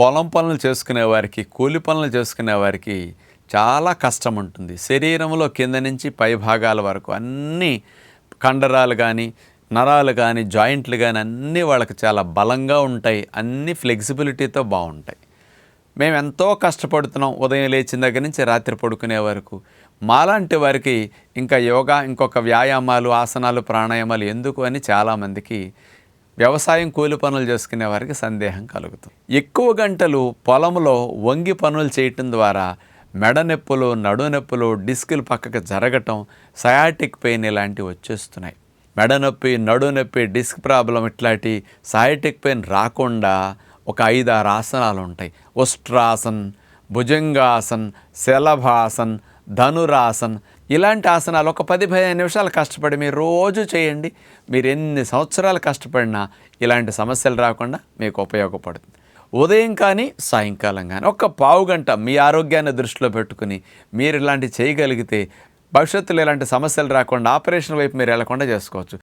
పొలం పనులు చేసుకునే వారికి కూలి పనులు చేసుకునే వారికి చాలా కష్టం ఉంటుంది. శరీరంలో కింద నుంచి పై భాగాల వరకు అన్ని కండరాలు కానీ నరాలు కానీ జాయింట్లు కానీ అన్నీ వాళ్ళకి చాలా బలంగా ఉంటాయి. అన్నీ ఫ్లెక్సిబిలిటీతో బాగుంటాయి. మేము ఎంతో కష్టపడుతున్నాం. ఉదయం లేచిన దగ్గర నుంచి రాత్రి పడుకునే వరకు. మాలాంటి వారికి ఇంకా యోగా ఇంకొక వ్యాయామాలు ఆసనాలు ప్రాణాయామాలు ఎందుకు అని చాలామందికి వ్యవసాయం కూలి పనులు చేసుకునే వారికి సందేహం కలుగుతుంది. ఎక్కువ గంటలు పొలంలో వంగి పనులు చేయటం ద్వారా మెడ నొప్పులు నడు నొప్పులు డిస్కులు పక్కకు జరగటం సయాటిక్ పెయిన్ ఇలాంటివి వచ్చేస్తున్నాయి. మెడ నొప్పి నడునొప్పి డిస్క్ ప్రాబ్లం ఇట్లాంటి సయాటిక్ పెయిన్ రాకుండా ఒక ఐదు ఆరు ఆసనాలు ఉంటాయి. ఉష్ట్రాసన్ భుజంగాసన్ శలభాసన్ ధనురాసన్. ఇలాంటి ఆసనాలు ఒక పది పదిహేను నిమిషాలు కష్టపడి మీరు రోజు చేయండి. మీరు ఎన్ని సంవత్సరాలు కష్టపడినా ఇలాంటి సమస్యలు రాకుండా మీకు ఉపయోగపడుతుంది. ఉదయం కానీ సాయంకాలం కానీ ఒక పావు గంట మీ ఆరోగ్యాన్ని దృష్టిలో పెట్టుకుని మీరు ఇలాంటి చేయగలిగితే భవిష్యత్తులో ఇలాంటి సమస్యలు రాకుండా ఆపరేషన్ వైపు మీరు వెళ్ళకుండా చేసుకోవచ్చు.